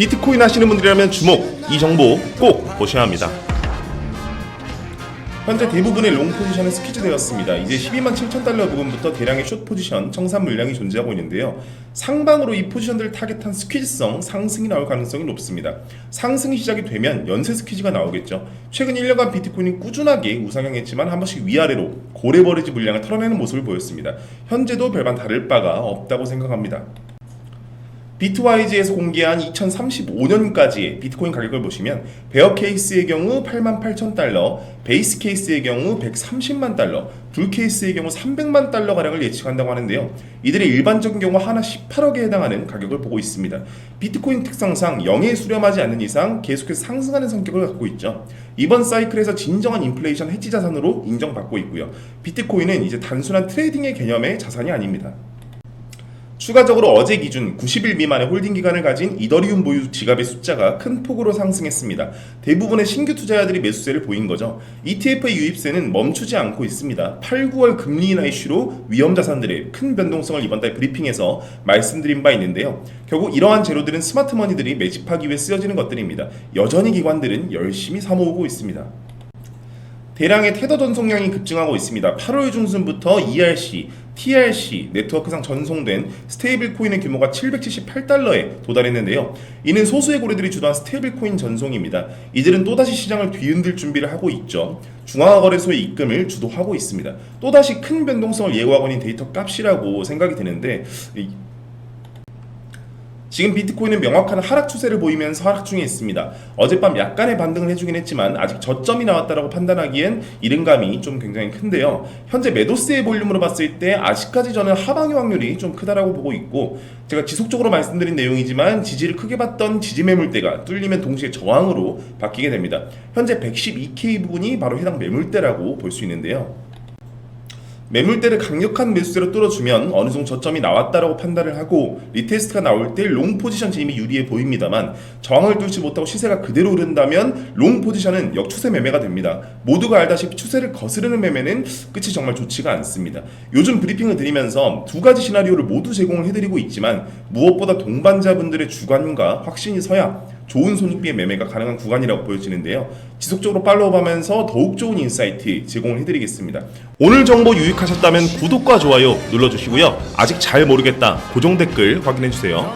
비트코인 하시는 분들이라면 주목! 이 정보 꼭 보셔야 합니다. 현재 대부분의 롱 포지션은 스퀴즈 되었습니다. 이제 12만 7천 달러 부근부터 대량의 숏 포지션, 청산 물량이 존재하고 있는데요. 상방으로 이 포지션들을 타겟한 스퀴즈성 상승이 나올 가능성이 높습니다. 상승이 시작이 되면 연쇄 스퀴즈가 나오겠죠. 최근 1년간 비트코인이 꾸준하게 우상향했지만 한 번씩 위아래로 고래버리지 물량을 털어내는 모습을 보였습니다. 현재도 별반 다를 바가 없다고 생각합니다. 비트와이즈에서 공개한 2035년까지의 비트코인 가격을 보시면 베어 케이스의 경우 88,000달러, 베이스 케이스의 경우 130만 달러, 불 케이스의 경우 300만 달러 가량을 예측한다고 하는데요. 이들의 일반적인 경우 하나 18억에 해당하는 가격을 보고 있습니다. 비트코인 특성상 0에 수렴하지 않는 이상 계속해서 상승하는 성격을 갖고 있죠. 이번 사이클에서 진정한 인플레이션 해지 자산으로 인정받고 있고요. 비트코인은 이제 단순한 트레이딩의 개념의 자산이 아닙니다. 추가적으로 어제 기준 90일 미만의 홀딩 기간을 가진 이더리움 보유 지갑의 숫자가 큰 폭으로 상승했습니다. 대부분의 신규 투자자들이 매수세를 보인 거죠. ETF의 유입세는 멈추지 않고 있습니다. 8, 9월 금리 인하 이슈로 위험 자산들의 큰 변동성을 이번 달 브리핑에서 말씀드린 바 있는데요. 결국 이러한 재료들은 스마트 머니들이 매집하기 위해 쓰여지는 것들입니다. 여전히 기관들은 열심히 사모으고 있습니다. 대량의 테더 전송량이 급증하고 있습니다. 8월 중순부터 ERC, TRC 네트워크상 전송된 스테이블 코인의 규모가 778달러에 도달했는데요. 이는 소수의 고래들이 주도한 스테이블 코인 전송입니다. 이들은 또다시 시장을 뒤흔들 준비를 하고 있죠. 중앙거래소의 입금을 주도하고 있습니다. 또다시 큰 변동성을 예고하고 있는 데이터 값이라고 생각이 드는데 이- 지금 비트코인은 명확한 하락 추세를 보이면서 하락 중에 있습니다. 어젯밤 약간의 반등을 해주긴 했지만 아직 저점이 나왔다라고 판단하기엔 이른 감이 좀 굉장히 큰데요. 현재 매도세의 볼륨으로 봤을 때 아직까지 저는 하방의 확률이 좀 크다라고 보고 있고 제가 지속적으로 말씀드린 내용이지만 지지를 크게 봤던 지지 매물대가 뚫리면 동시에 저항으로 바뀌게 됩니다. 현재 112K 부분이 바로 해당 매물대라고 볼 수 있는데요. 매물대를 강력한 매수세로 뚫어주면 어느 정도 저점이 나왔다라고 판단을 하고 리테스트가 나올 때 롱 포지션 진입이 유리해 보입니다만 저항을 뚫지 못하고 시세가 그대로 오른다면 롱 포지션은 역추세 매매가 됩니다. 모두가 알다시피 추세를 거스르는 매매는 끝이 정말 좋지가 않습니다. 요즘 브리핑을 드리면서 두 가지 시나리오를 모두 제공을 해드리고 있지만 무엇보다 동반자분들의 주관과 확신이 서야 좋은 손익비의 매매가 가능한 구간이라고 보여지는데요. 지속적으로 팔로우하면서 더욱 좋은 인사이트 제공을 해드리겠습니다. 오늘 정보 유익하셨다면 구독과 좋아요 눌러주시고요. 아직 잘 모르겠다 고정 댓글 확인해주세요.